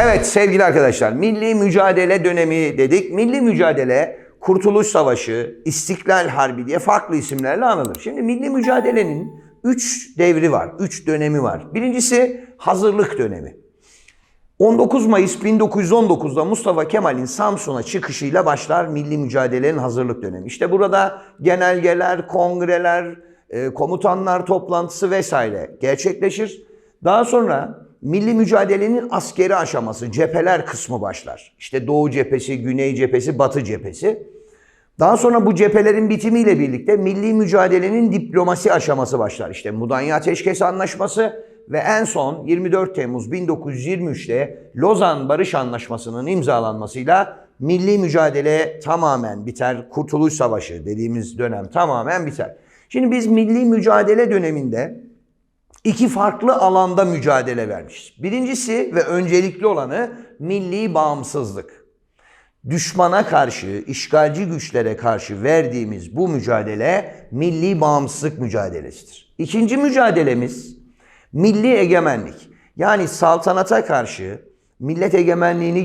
Evet sevgili arkadaşlar, milli mücadele dönemi dedik. Milli mücadele, Kurtuluş Savaşı, İstiklal Harbi diye farklı isimlerle anılır. Şimdi milli mücadelenin üç devri var, üç dönemi var. Birincisi hazırlık dönemi. 19 Mayıs 1919'da Mustafa Kemal'in Samsun'a çıkışıyla başlar milli mücadelenin hazırlık dönemi. İşte burada genelgeler, kongreler, e, komutanlar toplantısı vesaire gerçekleşir. Daha sonra milli mücadelenin askeri aşaması, cepheler kısmı başlar. İşte Doğu cephesi, Güney cephesi, Batı cephesi. Daha sonra bu cephelerin bitimiyle birlikte milli mücadelenin diplomasi aşaması başlar. İşte Mudanya Ateşkes Anlaşması ve en son 24 Temmuz 1923'te Lozan Barış Anlaşması'nın imzalanmasıyla milli mücadele tamamen biter. Kurtuluş Savaşı dediğimiz dönem tamamen biter. Şimdi biz milli mücadele döneminde iki farklı alanda mücadele vermişiz. Birincisi ve öncelikli olanı milli bağımsızlık düşmana karşı, işgalci güçlere karşı verdiğimiz bu mücadele milli bağımsızlık mücadelesidir. İkinci mücadelemiz milli egemenlik. Yani saltanata karşı millet egemenliğini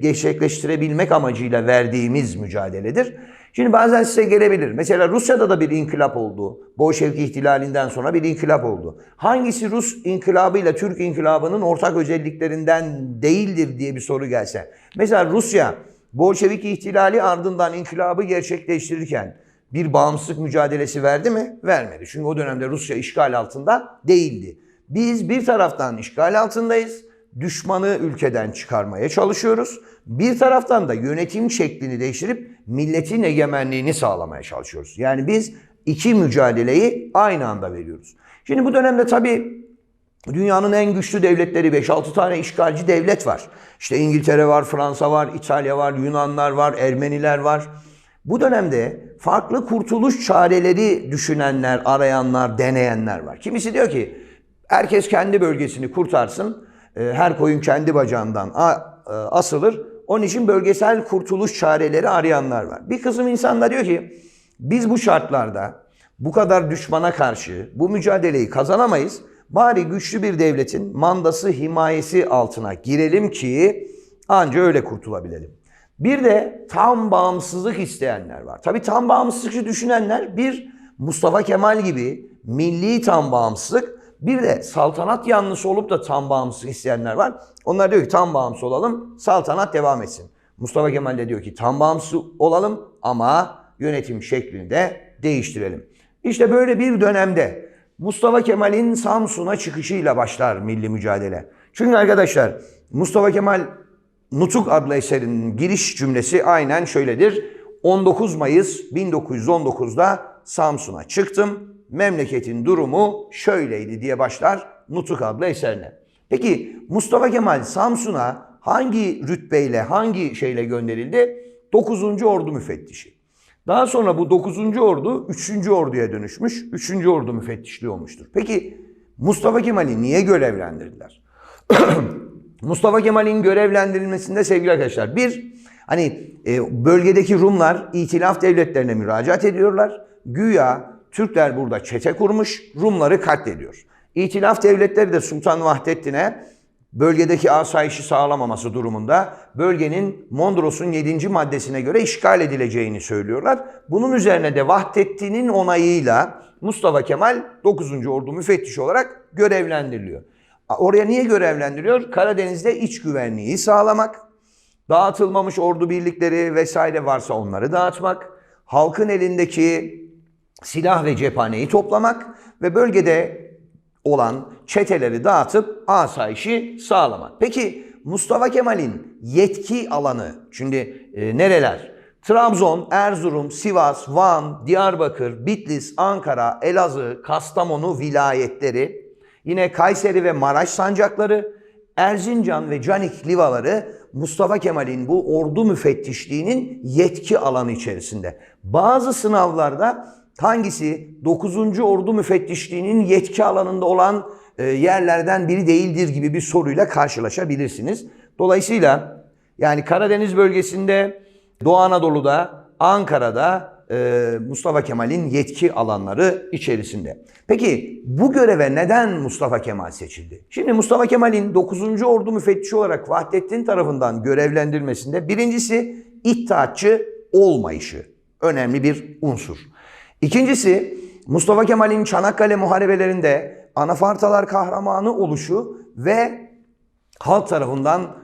gerçekleştirebilmek amacıyla verdiğimiz mücadeledir. Şimdi bazen size gelebilir. Mesela Rusya'da da bir inkılap oldu. Bolşevik ihtilalinden sonra bir inkılap oldu. Hangisi Rus inkılabıyla Türk inkılabının ortak özelliklerinden değildir diye bir soru gelse. Mesela Rusya Bolşevik ihtilali ardından inkılabı gerçekleştirirken bir bağımsızlık mücadelesi verdi mi? Vermedi. Çünkü o dönemde Rusya işgal altında değildi. Biz bir taraftan işgal altındayız düşmanı ülkeden çıkarmaya çalışıyoruz. Bir taraftan da yönetim şeklini değiştirip milletin egemenliğini sağlamaya çalışıyoruz. Yani biz iki mücadeleyi aynı anda veriyoruz. Şimdi bu dönemde tabii dünyanın en güçlü devletleri 5-6 tane işgalci devlet var. İşte İngiltere var, Fransa var, İtalya var, Yunanlar var, Ermeniler var. Bu dönemde farklı kurtuluş çareleri düşünenler, arayanlar, deneyenler var. Kimisi diyor ki herkes kendi bölgesini kurtarsın her koyun kendi bacağından e, asılır. Onun için bölgesel kurtuluş çareleri arayanlar var. Bir kısım insan da diyor ki biz bu şartlarda bu kadar düşmana karşı bu mücadeleyi kazanamayız. Bari güçlü bir devletin mandası himayesi altına girelim ki anca öyle kurtulabilelim. Bir de tam bağımsızlık isteyenler var. Tabii tam bağımsızlıkçı düşünenler bir Mustafa Kemal gibi milli tam bağımsızlık bir de saltanat yanlısı olup da tam bağımsız isteyenler var. Onlar diyor ki tam bağımsız olalım, saltanat devam etsin. Mustafa Kemal de diyor ki tam bağımsız olalım ama yönetim şeklini de değiştirelim. İşte böyle bir dönemde Mustafa Kemal'in Samsun'a çıkışıyla başlar milli mücadele. Çünkü arkadaşlar Mustafa Kemal Nutuk adlı eserinin giriş cümlesi aynen şöyledir. 19 Mayıs 1919'da Samsun'a çıktım memleketin durumu şöyleydi diye başlar Nutuk adlı eserine. Peki Mustafa Kemal Samsun'a hangi rütbeyle, hangi şeyle gönderildi? 9. Ordu Müfettişi. Daha sonra bu 9. Ordu 3. Orduya dönüşmüş. 3. Ordu Müfettişliği olmuştur. Peki Mustafa Kemal'i niye görevlendirdiler? Mustafa Kemal'in görevlendirilmesinde sevgili arkadaşlar bir hani e, bölgedeki Rumlar itilaf devletlerine müracaat ediyorlar. Güya Türkler burada çete kurmuş, Rumları katlediyor. İtilaf devletleri de Sultan Vahdettin'e bölgedeki asayişi sağlamaması durumunda bölgenin Mondros'un 7. maddesine göre işgal edileceğini söylüyorlar. Bunun üzerine de Vahdettin'in onayıyla Mustafa Kemal 9. Ordu müfettişi olarak görevlendiriliyor. Oraya niye görevlendiriyor? Karadeniz'de iç güvenliği sağlamak, dağıtılmamış ordu birlikleri vesaire varsa onları dağıtmak, halkın elindeki silah ve cephaneyi toplamak ve bölgede olan çeteleri dağıtıp asayişi sağlamak. Peki Mustafa Kemal'in yetki alanı, şimdi e, nereler? Trabzon, Erzurum, Sivas, Van, Diyarbakır, Bitlis, Ankara, Elazığ, Kastamonu vilayetleri, yine Kayseri ve Maraş sancakları, Erzincan ve Canik livaları Mustafa Kemal'in bu ordu müfettişliğinin yetki alanı içerisinde. Bazı sınavlarda hangisi 9. Ordu Müfettişliği'nin yetki alanında olan e, yerlerden biri değildir gibi bir soruyla karşılaşabilirsiniz. Dolayısıyla yani Karadeniz bölgesinde, Doğu Anadolu'da, Ankara'da, e, Mustafa Kemal'in yetki alanları içerisinde. Peki bu göreve neden Mustafa Kemal seçildi? Şimdi Mustafa Kemal'in 9. Ordu müfettişi olarak Vahdettin tarafından görevlendirilmesinde birincisi İttihatçı olmayışı önemli bir unsur. İkincisi Mustafa Kemal'in Çanakkale muharebelerinde anafartalar kahramanı oluşu ve halk tarafından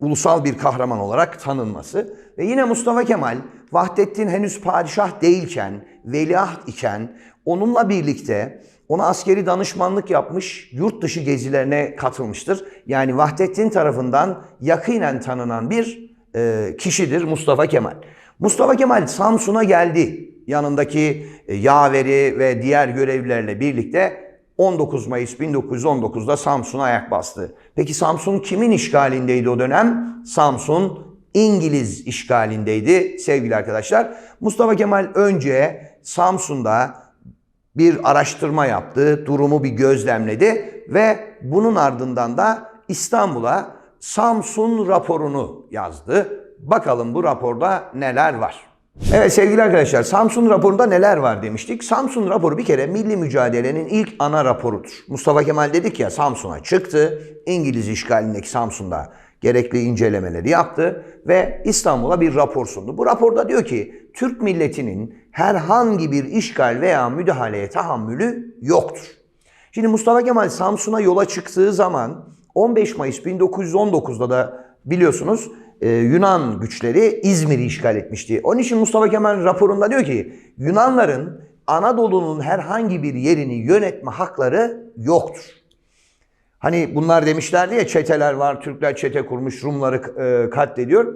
ulusal bir kahraman olarak tanınması ve yine Mustafa Kemal Vahdettin henüz padişah değilken, veliaht iken onunla birlikte ona askeri danışmanlık yapmış, yurt dışı gezilerine katılmıştır. Yani Vahdettin tarafından yakinen tanınan bir e, kişidir Mustafa Kemal. Mustafa Kemal Samsun'a geldi. Yanındaki e, yaveri ve diğer görevlilerle birlikte 19 Mayıs 1919'da Samsun'a ayak bastı. Peki Samsun kimin işgalindeydi o dönem? Samsun İngiliz işgalindeydi sevgili arkadaşlar. Mustafa Kemal önce Samsun'da bir araştırma yaptı, durumu bir gözlemledi ve bunun ardından da İstanbul'a Samsun raporunu yazdı. Bakalım bu raporda neler var? Evet sevgili arkadaşlar Samsun raporunda neler var demiştik. Samsun raporu bir kere milli mücadelenin ilk ana raporudur. Mustafa Kemal dedik ya Samsun'a çıktı. İngiliz işgalindeki Samsun'da gerekli incelemeleri yaptı ve İstanbul'a bir rapor sundu. Bu raporda diyor ki Türk milletinin herhangi bir işgal veya müdahaleye tahammülü yoktur. Şimdi Mustafa Kemal Samsun'a yola çıktığı zaman 15 Mayıs 1919'da da biliyorsunuz e, Yunan güçleri İzmir'i işgal etmişti. Onun için Mustafa Kemal raporunda diyor ki Yunanların Anadolu'nun herhangi bir yerini yönetme hakları yoktur. Hani bunlar demişlerdi ya çeteler var, Türkler çete kurmuş, Rumları e, katlediyor.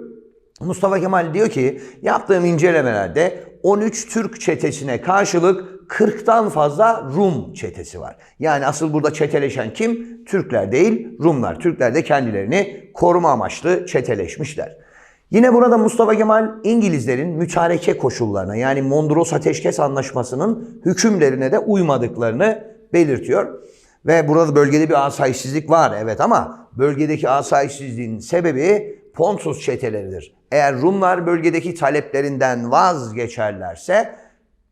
Mustafa Kemal diyor ki yaptığım incelemelerde 13 Türk çetesine karşılık 40'tan fazla Rum çetesi var. Yani asıl burada çeteleşen kim? Türkler değil, Rumlar. Türkler de kendilerini koruma amaçlı çeteleşmişler. Yine burada Mustafa Kemal İngilizlerin mütareke koşullarına yani Mondros Ateşkes Anlaşması'nın hükümlerine de uymadıklarını belirtiyor. Ve burada bölgede bir asayişsizlik var evet ama bölgedeki asayişsizliğin sebebi Pontus çeteleridir. Eğer Rumlar bölgedeki taleplerinden vazgeçerlerse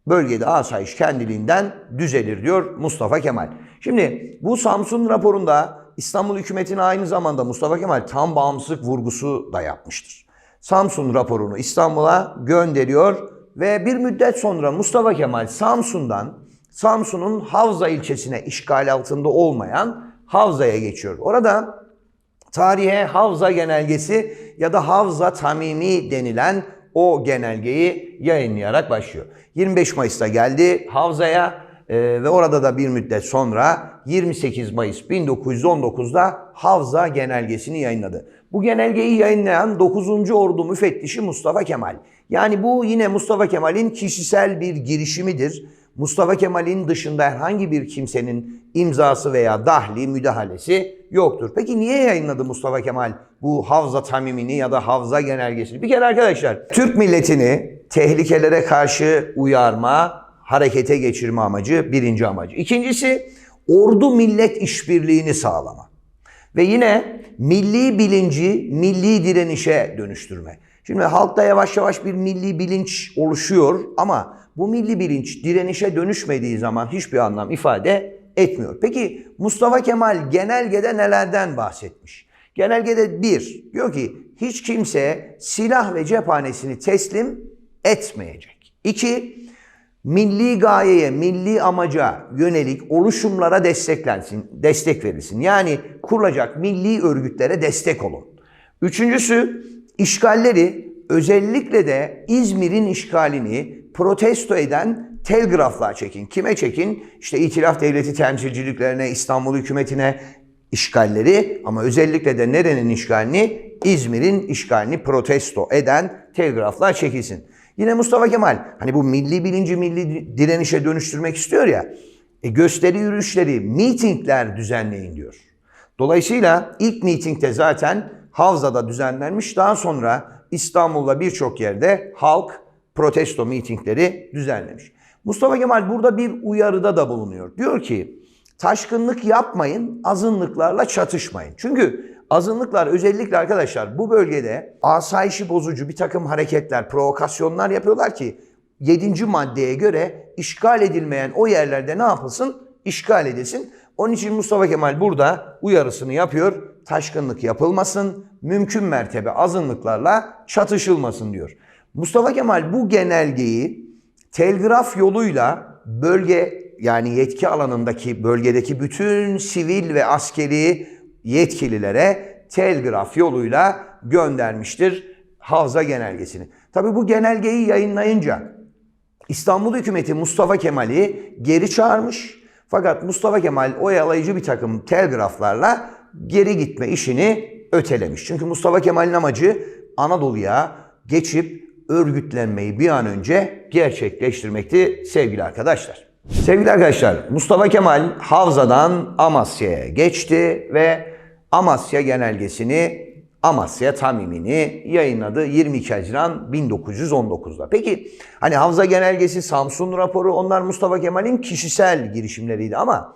bölgede asayiş kendiliğinden düzelir diyor Mustafa Kemal. Şimdi bu Samsun raporunda İstanbul hükümetine aynı zamanda Mustafa Kemal tam bağımsızlık vurgusu da yapmıştır. Samsun raporunu İstanbul'a gönderiyor ve bir müddet sonra Mustafa Kemal Samsun'dan Samsun'un Havza ilçesine işgal altında olmayan Havza'ya geçiyor. Orada tarihe Havza genelgesi ya da Havza Tamimi denilen o genelgeyi yayınlayarak başlıyor. 25 Mayıs'ta geldi Havza'ya e, ve orada da bir müddet sonra 28 Mayıs 1919'da Havza genelgesini yayınladı. Bu genelgeyi yayınlayan 9. Ordu müfettişi Mustafa Kemal. Yani bu yine Mustafa Kemal'in kişisel bir girişimidir. Mustafa Kemal'in dışında herhangi bir kimsenin imzası veya dahli müdahalesi yoktur. Peki niye yayınladı Mustafa Kemal bu Havza Tamimini ya da Havza Genelgesini? Bir kere arkadaşlar Türk milletini tehlikelere karşı uyarma, harekete geçirme amacı birinci amacı. İkincisi ordu millet işbirliğini sağlama. Ve yine milli bilinci milli direnişe dönüştürme. Şimdi halkta yavaş yavaş bir milli bilinç oluşuyor ama bu milli bilinç direnişe dönüşmediği zaman hiçbir anlam ifade etmiyor. Peki Mustafa Kemal genelgede nelerden bahsetmiş? Genelgede bir, diyor ki hiç kimse silah ve cephanesini teslim etmeyecek. İki, milli gayeye, milli amaca yönelik oluşumlara desteklensin, destek verilsin. Yani kurulacak milli örgütlere destek olun. Üçüncüsü, işgalleri özellikle de İzmir'in işgalini protesto eden telgraflar çekin. Kime çekin? İşte İtilaf Devleti temsilciliklerine, İstanbul hükümetine işgalleri ama özellikle de nerenin işgalini? İzmir'in işgalini protesto eden telgraflar çekilsin. Yine Mustafa Kemal hani bu milli bilinci milli direnişe dönüştürmek istiyor ya. E gösteri yürüyüşleri, mitingler düzenleyin diyor. Dolayısıyla ilk mitingde zaten Havza'da düzenlenmiş. Daha sonra İstanbul'da birçok yerde halk protesto mitingleri düzenlemiş. Mustafa Kemal burada bir uyarıda da bulunuyor. Diyor ki taşkınlık yapmayın, azınlıklarla çatışmayın. Çünkü azınlıklar özellikle arkadaşlar bu bölgede asayişi bozucu bir takım hareketler, provokasyonlar yapıyorlar ki 7. maddeye göre işgal edilmeyen o yerlerde ne yapılsın? İşgal edilsin. Onun için Mustafa Kemal burada uyarısını yapıyor. Taşkınlık yapılmasın, mümkün mertebe azınlıklarla çatışılmasın diyor. Mustafa Kemal bu genelgeyi telgraf yoluyla bölge yani yetki alanındaki bölgedeki bütün sivil ve askeri yetkililere telgraf yoluyla göndermiştir Havza genelgesini. Tabi bu genelgeyi yayınlayınca İstanbul hükümeti Mustafa Kemal'i geri çağırmış. Fakat Mustafa Kemal oyalayıcı bir takım telgraflarla geri gitme işini ötelemiş. Çünkü Mustafa Kemal'in amacı Anadolu'ya geçip örgütlenmeyi bir an önce gerçekleştirmekti sevgili arkadaşlar. Sevgili arkadaşlar, Mustafa Kemal Havza'dan Amasya'ya geçti ve Amasya genelgesini Amasya Tamimini yayınladı 22 Haziran 1919'da. Peki hani Havza Genelgesi, Samsun raporu onlar Mustafa Kemal'in kişisel girişimleriydi ama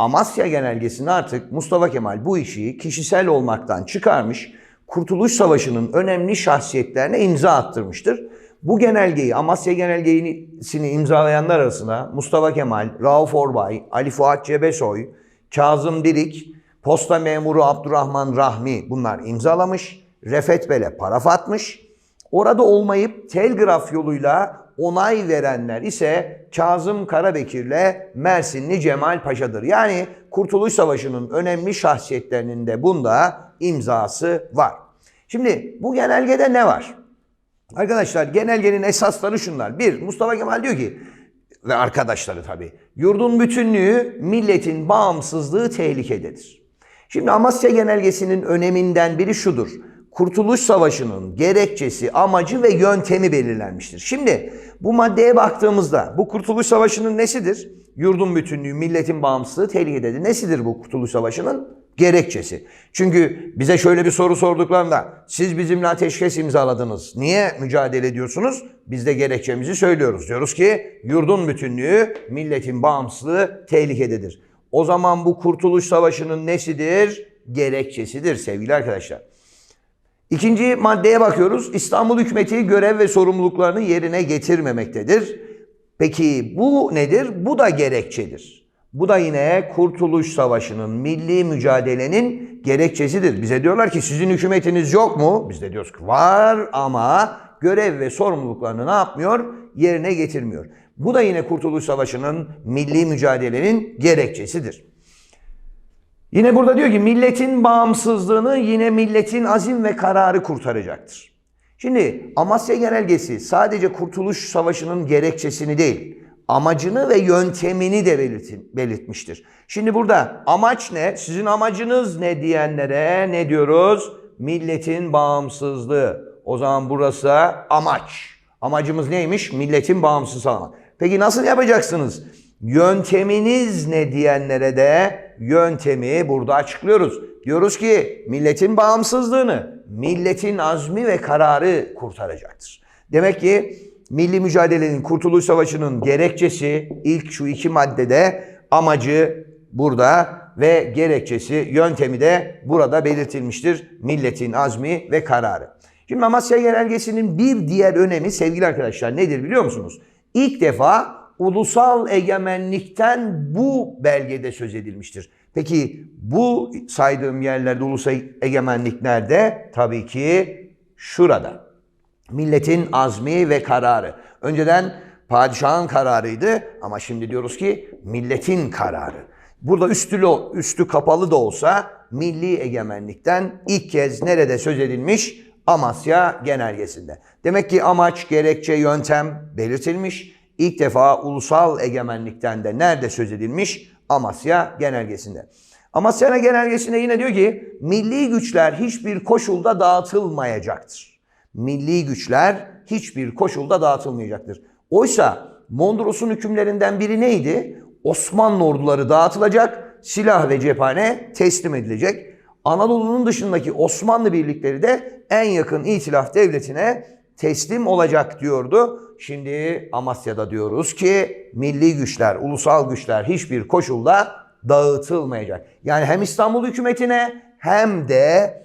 Amasya Genelgesi'nde artık Mustafa Kemal bu işi kişisel olmaktan çıkarmış, Kurtuluş Savaşı'nın önemli şahsiyetlerine imza attırmıştır. Bu genelgeyi, Amasya Genelgesi'ni imzalayanlar arasında Mustafa Kemal, Rauf Orbay, Ali Fuat Cebesoy, Kazım Dirik, Posta memuru Abdurrahman Rahmi bunlar imzalamış. Refet Bel'e paraf atmış. Orada olmayıp telgraf yoluyla onay verenler ise Kazım Karabekir'le Mersinli Cemal Paşa'dır. Yani Kurtuluş Savaşı'nın önemli şahsiyetlerinin de bunda imzası var. Şimdi bu genelgede ne var? Arkadaşlar genelgenin esasları şunlar. Bir, Mustafa Kemal diyor ki ve arkadaşları tabii. Yurdun bütünlüğü, milletin bağımsızlığı tehlikededir. Şimdi Amasya Genelgesi'nin öneminden biri şudur. Kurtuluş Savaşı'nın gerekçesi, amacı ve yöntemi belirlenmiştir. Şimdi bu maddeye baktığımızda bu Kurtuluş Savaşı'nın nesidir? Yurdun bütünlüğü, milletin bağımsızlığı tehlikededir. Nesidir bu Kurtuluş Savaşı'nın? Gerekçesi. Çünkü bize şöyle bir soru sorduklarında siz bizimle ateşkes imzaladınız. Niye mücadele ediyorsunuz? Biz de gerekçemizi söylüyoruz. Diyoruz ki yurdun bütünlüğü, milletin bağımsızlığı tehlikededir. O zaman bu Kurtuluş Savaşı'nın nesidir? Gerekçesidir sevgili arkadaşlar. İkinci maddeye bakıyoruz. İstanbul hükümeti görev ve sorumluluklarını yerine getirmemektedir. Peki bu nedir? Bu da gerekçedir. Bu da yine Kurtuluş Savaşı'nın, milli mücadelenin gerekçesidir. Bize diyorlar ki sizin hükümetiniz yok mu? Biz de diyoruz ki var ama görev ve sorumluluklarını ne yapmıyor? Yerine getirmiyor. Bu da yine Kurtuluş Savaşı'nın, milli mücadelenin gerekçesidir. Yine burada diyor ki milletin bağımsızlığını yine milletin azim ve kararı kurtaracaktır. Şimdi Amasya Genelgesi sadece Kurtuluş Savaşı'nın gerekçesini değil, amacını ve yöntemini de belirtmiştir. Şimdi burada amaç ne? Sizin amacınız ne diyenlere ne diyoruz? Milletin bağımsızlığı. O zaman burası amaç. Amacımız neymiş? Milletin bağımsız sağlamak. Peki nasıl yapacaksınız? Yönteminiz ne diyenlere de yöntemi burada açıklıyoruz. Diyoruz ki milletin bağımsızlığını, milletin azmi ve kararı kurtaracaktır. Demek ki milli mücadelenin, Kurtuluş Savaşı'nın gerekçesi ilk şu iki maddede amacı burada ve gerekçesi, yöntemi de burada belirtilmiştir. Milletin azmi ve kararı. Şimdi Amasya Genelgesi'nin bir diğer önemi sevgili arkadaşlar nedir biliyor musunuz? İlk defa ulusal egemenlikten bu belgede söz edilmiştir. Peki bu saydığım yerlerde ulusal egemenlik nerede? Tabii ki şurada. Milletin azmi ve kararı. Önceden padişahın kararıydı ama şimdi diyoruz ki milletin kararı. Burada üstü, üstü kapalı da olsa milli egemenlikten ilk kez nerede söz edilmiş? Amasya Genelgesi'nde. Demek ki amaç, gerekçe, yöntem belirtilmiş. İlk defa ulusal egemenlikten de nerede söz edilmiş? Amasya Genelgesi'nde. Amasya Genelgesi'nde yine diyor ki milli güçler hiçbir koşulda dağıtılmayacaktır. Milli güçler hiçbir koşulda dağıtılmayacaktır. Oysa Mondros'un hükümlerinden biri neydi? Osmanlı orduları dağıtılacak, silah ve cephane teslim edilecek. Anadolu'nun dışındaki Osmanlı birlikleri de en yakın itilaf devletine teslim olacak diyordu. Şimdi Amasya'da diyoruz ki milli güçler, ulusal güçler hiçbir koşulda dağıtılmayacak. Yani hem İstanbul hükümetine hem de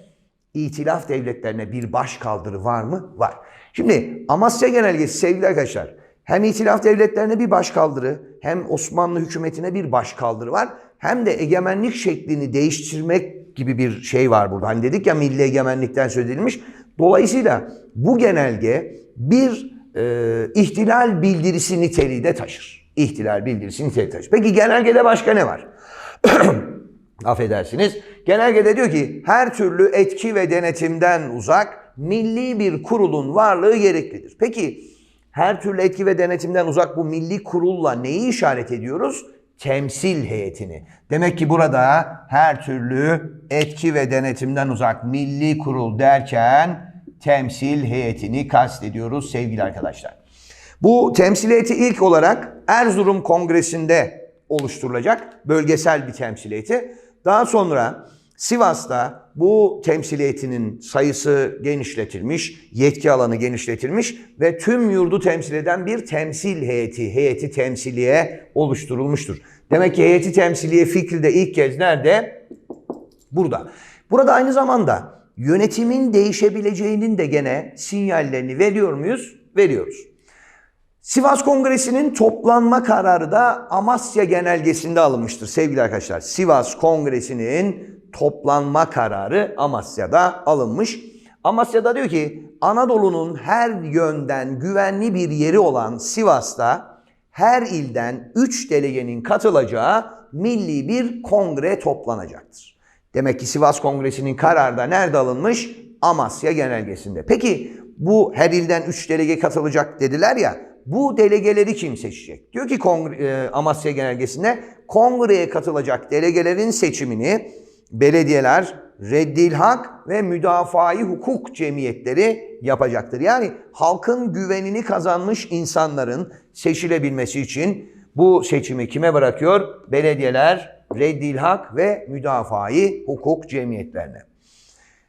itilaf devletlerine bir baş kaldırı var mı? Var. Şimdi Amasya Genelgesi sevgili arkadaşlar Hem İtilaf Devletlerine bir başkaldırı, hem Osmanlı hükümetine bir başkaldırı var. Hem de egemenlik şeklini değiştirmek gibi bir şey var burada. Hani dedik ya milli egemenlikten söz edilmiş. Dolayısıyla bu genelge bir e, ihtilal bildirisi niteliği de taşır. İhtilal bildirisi niteliği taşır. Peki genelgede başka ne var? Affedersiniz. Genelgede diyor ki her türlü etki ve denetimden uzak milli bir kurulun varlığı gereklidir. Peki her türlü etki ve denetimden uzak bu milli kurulla neyi işaret ediyoruz? Temsil heyetini. Demek ki burada her türlü etki ve denetimden uzak milli kurul derken temsil heyetini kastediyoruz sevgili arkadaşlar. Bu temsil heyeti ilk olarak Erzurum Kongresi'nde oluşturulacak bölgesel bir temsil heyeti. Daha sonra Sivas'ta bu temsiliyetinin sayısı genişletilmiş, yetki alanı genişletilmiş ve tüm yurdu temsil eden bir temsil heyeti, heyeti temsiliye oluşturulmuştur. Demek ki heyeti temsiliye fikri de ilk kez nerede? Burada. Burada aynı zamanda yönetimin değişebileceğinin de gene sinyallerini veriyor muyuz? Veriyoruz. Sivas Kongresi'nin toplanma kararı da Amasya Genelgesi'nde alınmıştır sevgili arkadaşlar. Sivas Kongresi'nin toplanma kararı Amasya'da alınmış. Amasya'da diyor ki Anadolu'nun her yönden güvenli bir yeri olan Sivas'ta her ilden 3 delegenin katılacağı milli bir kongre toplanacaktır. Demek ki Sivas Kongresi'nin kararı da nerede alınmış? Amasya Genelgesi'nde. Peki bu her ilden 3 delege katılacak dediler ya. Bu delegeleri kim seçecek? Diyor ki Kongre, e, Amasya Genelgesi'nde kongreye katılacak delegelerin seçimini belediyeler, reddil hak ve müdafai hukuk cemiyetleri yapacaktır. Yani halkın güvenini kazanmış insanların seçilebilmesi için bu seçimi kime bırakıyor? Belediyeler, reddil hak ve müdafai hukuk cemiyetlerine.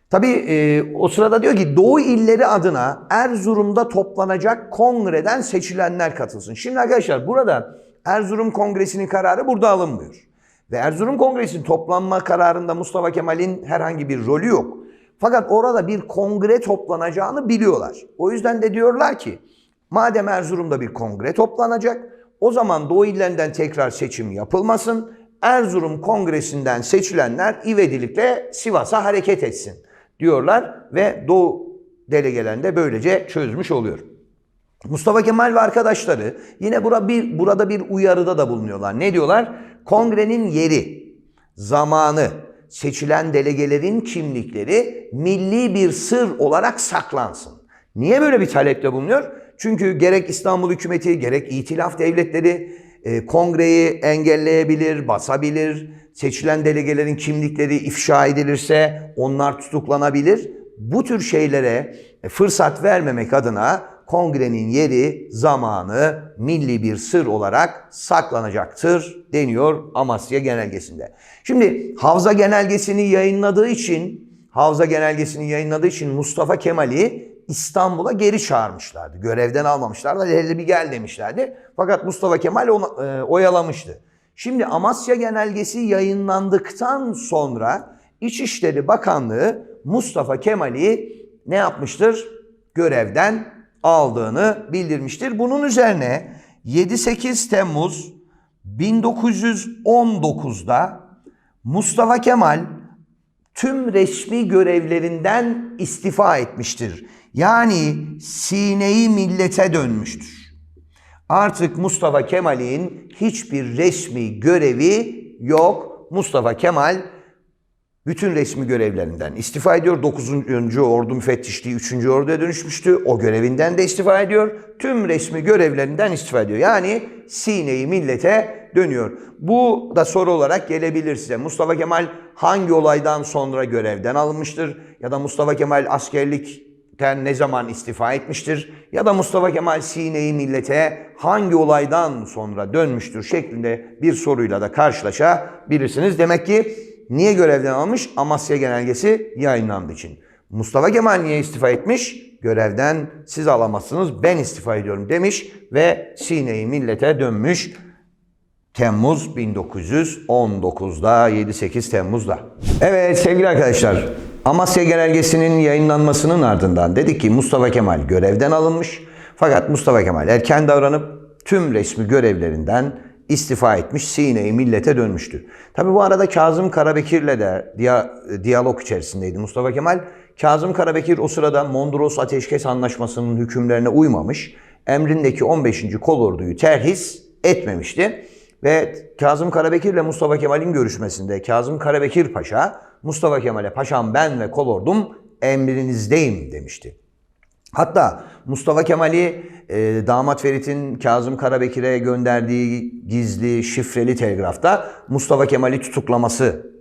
Tabii e, o sırada diyor ki Doğu illeri adına Erzurum'da toplanacak kongreden seçilenler katılsın. Şimdi arkadaşlar burada Erzurum Kongresi'nin kararı burada alınmıyor. Ve Erzurum Kongresi'nin toplanma kararında Mustafa Kemal'in herhangi bir rolü yok. Fakat orada bir kongre toplanacağını biliyorlar. O yüzden de diyorlar ki madem Erzurum'da bir kongre toplanacak o zaman Doğu illerinden tekrar seçim yapılmasın. Erzurum Kongresi'nden seçilenler ivedilikle Sivas'a hareket etsin diyorlar ve Doğu delegelerinde böylece çözmüş oluyor. Mustafa Kemal ve arkadaşları yine burada bir, burada bir uyarıda da bulunuyorlar. Ne diyorlar? Kongrenin yeri, zamanı, seçilen delegelerin kimlikleri milli bir sır olarak saklansın. Niye böyle bir talepte bulunuyor? Çünkü gerek İstanbul hükümeti, gerek itilaf devletleri e, kongreyi engelleyebilir, basabilir. Seçilen delegelerin kimlikleri ifşa edilirse onlar tutuklanabilir. Bu tür şeylere e, fırsat vermemek adına kongrenin yeri, zamanı milli bir sır olarak saklanacaktır deniyor Amasya Genelgesi'nde. Şimdi Havza Genelgesi'ni yayınladığı için Havza Genelgesi'ni yayınladığı için Mustafa Kemal'i İstanbul'a geri çağırmışlardı. Görevden almamışlardı. Hele bir gel demişlerdi. Fakat Mustafa Kemal onu e, oyalamıştı. Şimdi Amasya Genelgesi yayınlandıktan sonra İçişleri Bakanlığı Mustafa Kemal'i ne yapmıştır? Görevden aldığını bildirmiştir. Bunun üzerine 7-8 Temmuz 1919'da Mustafa Kemal tüm resmi görevlerinden istifa etmiştir. Yani sineyi millete dönmüştür. Artık Mustafa Kemal'in hiçbir resmi görevi yok. Mustafa Kemal bütün resmi görevlerinden istifa ediyor. 9. Ordu Müfettişliği 3. Ordu'ya dönüşmüştü. O görevinden de istifa ediyor. Tüm resmi görevlerinden istifa ediyor. Yani sineyi millete dönüyor. Bu da soru olarak gelebilir size. Mustafa Kemal hangi olaydan sonra görevden alınmıştır? Ya da Mustafa Kemal askerlikten ne zaman istifa etmiştir? Ya da Mustafa Kemal sineyi millete hangi olaydan sonra dönmüştür şeklinde bir soruyla da karşılaşabilirsiniz. Demek ki niye görevden almış? Amasya Genelgesi yayınlandığı için. Mustafa Kemal niye istifa etmiş? Görevden siz alamazsınız ben istifa ediyorum demiş ve sineyi millete dönmüş. Temmuz 1919'da 7-8 Temmuz'da. Evet sevgili arkadaşlar Amasya Genelgesi'nin yayınlanmasının ardından dedik ki Mustafa Kemal görevden alınmış. Fakat Mustafa Kemal erken davranıp tüm resmi görevlerinden istifa etmiş, Sine'yi millete dönmüştü. Tabi bu arada Kazım Karabekir'le de diya- diyalog içerisindeydi Mustafa Kemal. Kazım Karabekir o sırada Mondros Ateşkes Anlaşması'nın hükümlerine uymamış, emrindeki 15. kolorduyu terhis etmemişti. Ve Kazım Karabekir ile Mustafa Kemal'in görüşmesinde Kazım Karabekir Paşa, Mustafa Kemal'e paşam ben ve kolordum emrinizdeyim demişti. Hatta Mustafa Kemal'i e, damat Ferit'in Kazım Karabekir'e gönderdiği gizli şifreli telgrafta Mustafa Kemal'i tutuklaması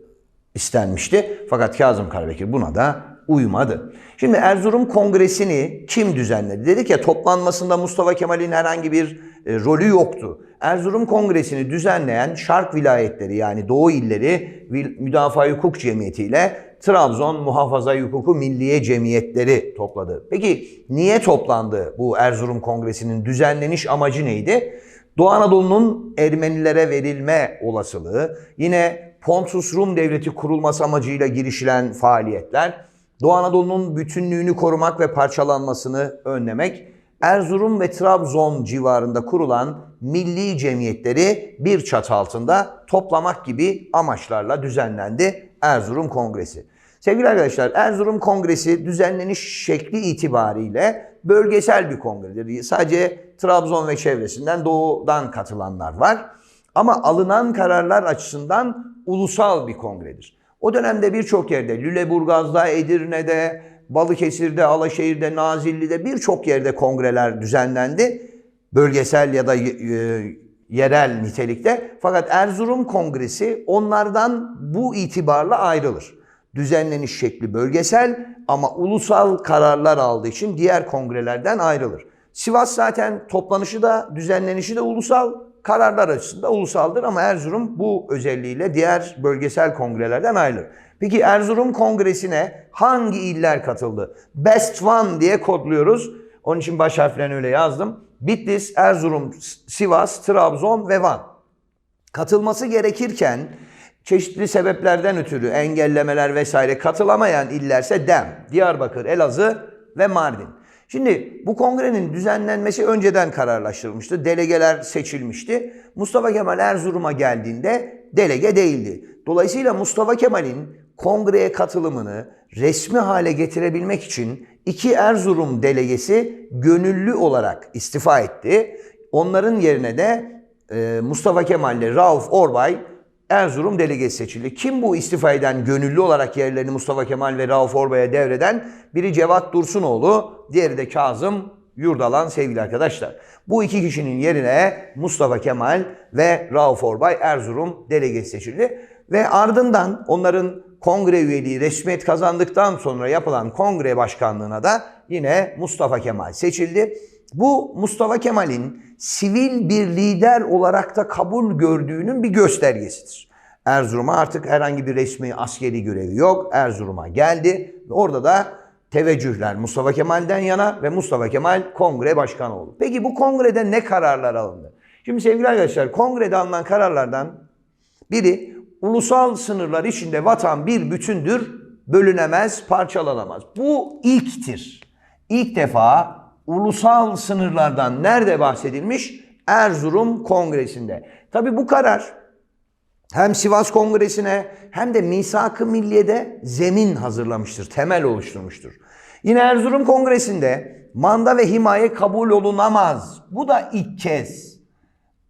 istenmişti. Fakat Kazım Karabekir buna da uymadı. Şimdi Erzurum Kongresi'ni kim düzenledi? Dedik ya toplanmasında Mustafa Kemal'in herhangi bir e, rolü yoktu. Erzurum Kongresi'ni düzenleyen Şark vilayetleri yani Doğu illeri Müdafaa Hukuk Cemiyeti ile Trabzon Muhafaza Hukuku Milliye Cemiyetleri topladı. Peki niye toplandı bu Erzurum Kongresi'nin düzenleniş amacı neydi? Doğu Anadolu'nun Ermenilere verilme olasılığı, yine Pontus Rum Devleti kurulması amacıyla girişilen faaliyetler, Doğu Anadolu'nun bütünlüğünü korumak ve parçalanmasını önlemek, Erzurum ve Trabzon civarında kurulan milli cemiyetleri bir çatı altında toplamak gibi amaçlarla düzenlendi Erzurum Kongresi. Sevgili arkadaşlar Erzurum Kongresi düzenleniş şekli itibariyle bölgesel bir kongredir. Sadece Trabzon ve çevresinden doğudan katılanlar var. Ama alınan kararlar açısından ulusal bir kongredir. O dönemde birçok yerde Lüleburgaz'da, Edirne'de, Balıkesir'de, Alaşehir'de, Nazilli'de birçok yerde kongreler düzenlendi. Bölgesel ya da e, yerel nitelikte. Fakat Erzurum Kongresi onlardan bu itibarla ayrılır. Düzenleniş şekli bölgesel ama ulusal kararlar aldığı için diğer kongrelerden ayrılır. Sivas zaten toplanışı da düzenlenişi de ulusal, kararlar açısından ulusaldır ama Erzurum bu özelliğiyle diğer bölgesel kongrelerden ayrılır. Peki Erzurum Kongresi'ne hangi iller katıldı? Best One diye kodluyoruz. Onun için baş harflerini öyle yazdım. Bitlis, Erzurum, Sivas, Trabzon ve Van. Katılması gerekirken çeşitli sebeplerden ötürü engellemeler vesaire katılamayan illerse Dem, Diyarbakır, Elazığ ve Mardin. Şimdi bu kongrenin düzenlenmesi önceden kararlaştırılmıştı. Delegeler seçilmişti. Mustafa Kemal Erzurum'a geldiğinde delege değildi. Dolayısıyla Mustafa Kemal'in kongreye katılımını resmi hale getirebilmek için iki Erzurum delegesi gönüllü olarak istifa etti. Onların yerine de e, Mustafa Kemal ile Rauf Orbay Erzurum delegesi seçildi. Kim bu istifa eden gönüllü olarak yerlerini Mustafa Kemal ve Rauf Orbay'a devreden? Biri Cevat Dursunoğlu, diğeri de Kazım Yurdalan sevgili arkadaşlar. Bu iki kişinin yerine Mustafa Kemal ve Rauf Orbay Erzurum delegesi seçildi. Ve ardından onların kongre üyeliği resmiyet kazandıktan sonra yapılan kongre başkanlığına da yine Mustafa Kemal seçildi. Bu Mustafa Kemal'in sivil bir lider olarak da kabul gördüğünün bir göstergesidir. Erzurum'a artık herhangi bir resmi askeri görevi yok. Erzurum'a geldi ve orada da teveccühler Mustafa Kemal'den yana ve Mustafa Kemal kongre başkanı oldu. Peki bu kongrede ne kararlar alındı? Şimdi sevgili arkadaşlar kongrede alınan kararlardan biri ulusal sınırlar içinde vatan bir bütündür, bölünemez, parçalanamaz. Bu ilktir. İlk defa ulusal sınırlardan nerede bahsedilmiş? Erzurum Kongresi'nde. Tabi bu karar hem Sivas Kongresi'ne hem de Misak-ı Milliye'de zemin hazırlamıştır, temel oluşturmuştur. Yine Erzurum Kongresi'nde manda ve himaye kabul olunamaz. Bu da ilk kez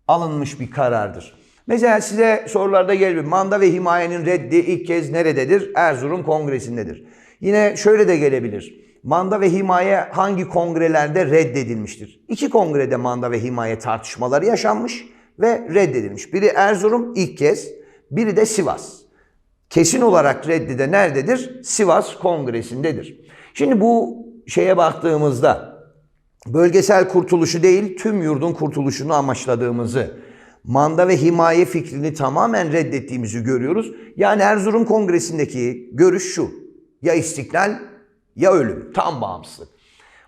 alınmış bir karardır. Mesela size sorularda gelebilir. Manda ve himayenin reddi ilk kez nerededir? Erzurum Kongresi'ndedir. Yine şöyle de gelebilir. Manda ve himaye hangi kongrelerde reddedilmiştir? İki kongrede manda ve himaye tartışmaları yaşanmış ve reddedilmiş. Biri Erzurum ilk kez, biri de Sivas. Kesin olarak reddi de nerededir? Sivas Kongresi'ndedir. Şimdi bu şeye baktığımızda bölgesel kurtuluşu değil tüm yurdun kurtuluşunu amaçladığımızı, manda ve himaye fikrini tamamen reddettiğimizi görüyoruz. Yani Erzurum Kongresi'ndeki görüş şu. Ya istiklal ya ölüm. Tam bağımsızlık.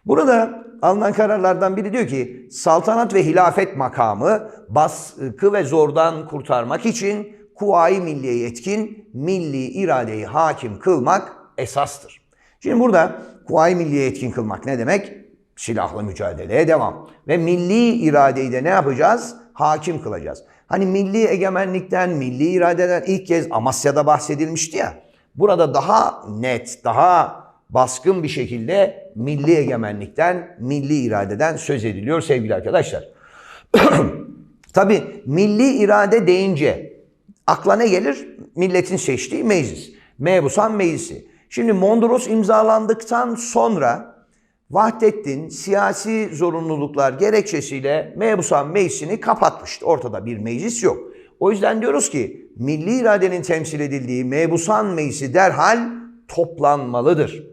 Burada alınan kararlardan biri diyor ki saltanat ve hilafet makamı baskı ve zordan kurtarmak için kuvayi milliye yetkin milli iradeyi hakim kılmak esastır. Şimdi burada kuvayi milliye yetkin kılmak ne demek? Silahlı mücadeleye devam. Ve milli iradeyi de ne yapacağız? Hakim kılacağız. Hani milli egemenlikten, milli iradeden ilk kez Amasya'da bahsedilmişti ya. Burada daha net, daha baskın bir şekilde milli egemenlikten, milli iradeden söz ediliyor sevgili arkadaşlar. Tabi milli irade deyince akla ne gelir? Milletin seçtiği meclis. Mebusan meclisi. Şimdi Mondros imzalandıktan sonra Vahdettin siyasi zorunluluklar gerekçesiyle Mebusan Meclisi'ni kapatmıştı. Ortada bir meclis yok. O yüzden diyoruz ki milli iradenin temsil edildiği Mebusan Meclisi derhal toplanmalıdır.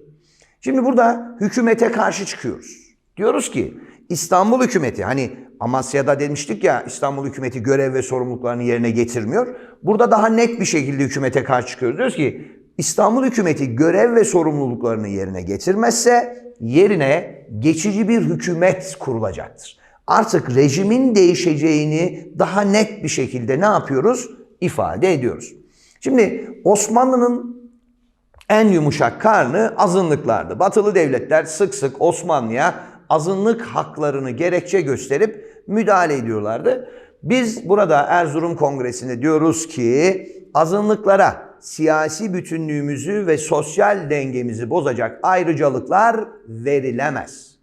Şimdi burada hükümete karşı çıkıyoruz. Diyoruz ki İstanbul hükümeti hani Amasya'da demiştik ya İstanbul hükümeti görev ve sorumluluklarını yerine getirmiyor. Burada daha net bir şekilde hükümete karşı çıkıyoruz. Diyoruz ki İstanbul hükümeti görev ve sorumluluklarını yerine getirmezse yerine geçici bir hükümet kurulacaktır. Artık rejimin değişeceğini daha net bir şekilde ne yapıyoruz? İfade ediyoruz. Şimdi Osmanlı'nın en yumuşak karnı azınlıklardı. Batılı devletler sık sık Osmanlı'ya azınlık haklarını gerekçe gösterip müdahale ediyorlardı. Biz burada Erzurum Kongresi'nde diyoruz ki azınlıklara siyasi bütünlüğümüzü ve sosyal dengemizi bozacak ayrıcalıklar verilemez.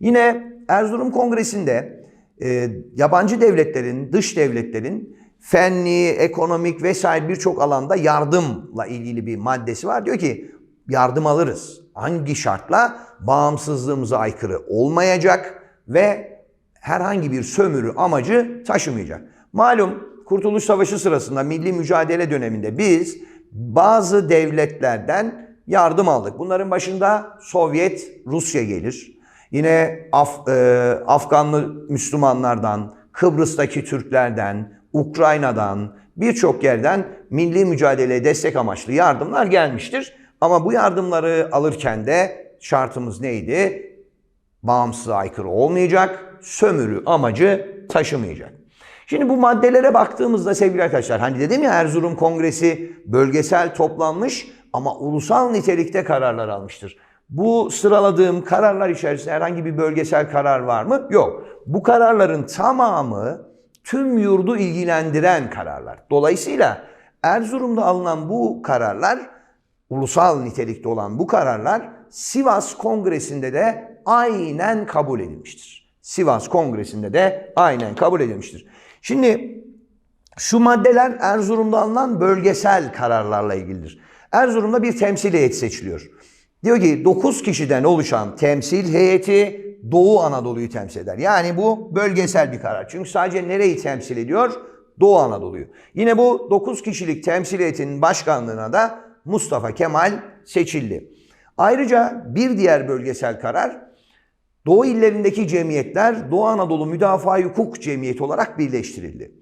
Yine Erzurum Kongresi'nde e, yabancı devletlerin, dış devletlerin fenli, ekonomik vesaire birçok alanda yardımla ilgili bir maddesi var. Diyor ki yardım alırız. Hangi şartla? Bağımsızlığımıza aykırı olmayacak ve herhangi bir sömürü amacı taşımayacak. Malum Kurtuluş Savaşı sırasında milli mücadele döneminde biz bazı devletlerden yardım aldık. Bunların başında Sovyet, Rusya gelir. Yine Af, e, Afganlı Müslümanlardan, Kıbrıs'taki Türklerden, Ukrayna'dan, birçok yerden milli mücadeleye destek amaçlı yardımlar gelmiştir. Ama bu yardımları alırken de şartımız neydi? Bağımsız aykırı olmayacak, sömürü amacı taşımayacak. Şimdi bu maddelere baktığımızda sevgili arkadaşlar hani dedim ya Erzurum Kongresi bölgesel toplanmış ama ulusal nitelikte kararlar almıştır. Bu sıraladığım kararlar içerisinde herhangi bir bölgesel karar var mı? Yok. Bu kararların tamamı tüm yurdu ilgilendiren kararlar. Dolayısıyla Erzurum'da alınan bu kararlar, ulusal nitelikte olan bu kararlar Sivas Kongresi'nde de aynen kabul edilmiştir. Sivas Kongresi'nde de aynen kabul edilmiştir. Şimdi şu maddeler Erzurum'da alınan bölgesel kararlarla ilgilidir. Erzurum'da bir temsil heyeti seçiliyor. Diyor ki 9 kişiden oluşan temsil heyeti Doğu Anadolu'yu temsil eder. Yani bu bölgesel bir karar. Çünkü sadece nereyi temsil ediyor? Doğu Anadolu'yu. Yine bu 9 kişilik temsil heyetinin başkanlığına da Mustafa Kemal seçildi. Ayrıca bir diğer bölgesel karar Doğu illerindeki cemiyetler Doğu Anadolu Müdafaa Hukuk Cemiyeti olarak birleştirildi.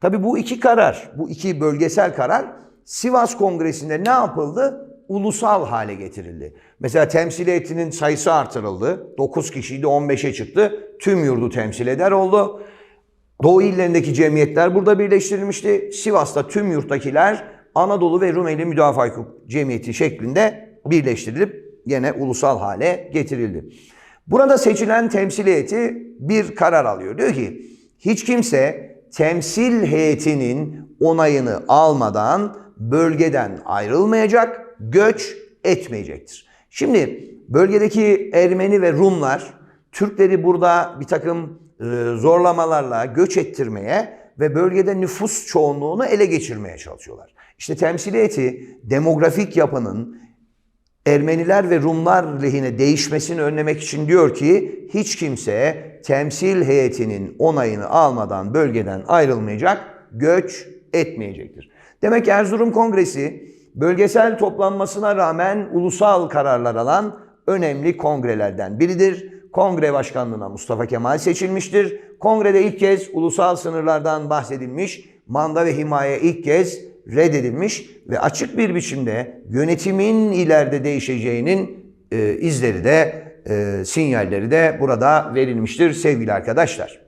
Tabi bu iki karar, bu iki bölgesel karar Sivas Kongresi'nde ne yapıldı? Ulusal hale getirildi. Mesela temsil heyetinin sayısı artırıldı. 9 kişiydi 15'e çıktı. Tüm yurdu temsil eder oldu. Doğu illerindeki cemiyetler burada birleştirilmişti. Sivas'ta tüm yurttakiler Anadolu ve Rumeli Müdafaa Hukuk Cemiyeti şeklinde birleştirilip yine ulusal hale getirildi. Burada seçilen temsil heyeti bir karar alıyor. Diyor ki hiç kimse temsil heyetinin onayını almadan bölgeden ayrılmayacak, göç etmeyecektir. Şimdi bölgedeki Ermeni ve Rumlar Türkleri burada bir takım e, zorlamalarla göç ettirmeye ve bölgede nüfus çoğunluğunu ele geçirmeye çalışıyorlar. İşte temsil heyeti demografik yapının Ermeniler ve Rumlar lehine değişmesini önlemek için diyor ki hiç kimse temsil heyetinin onayını almadan bölgeden ayrılmayacak, göç etmeyecektir. Demek Erzurum Kongresi bölgesel toplanmasına rağmen ulusal kararlar alan önemli kongrelerden biridir. Kongre başkanlığına Mustafa Kemal seçilmiştir. Kongrede ilk kez ulusal sınırlardan bahsedilmiş, manda ve himaye ilk kez reddedilmiş ve açık bir biçimde yönetimin ileride değişeceğinin e, izleri de, e, sinyalleri de burada verilmiştir sevgili arkadaşlar.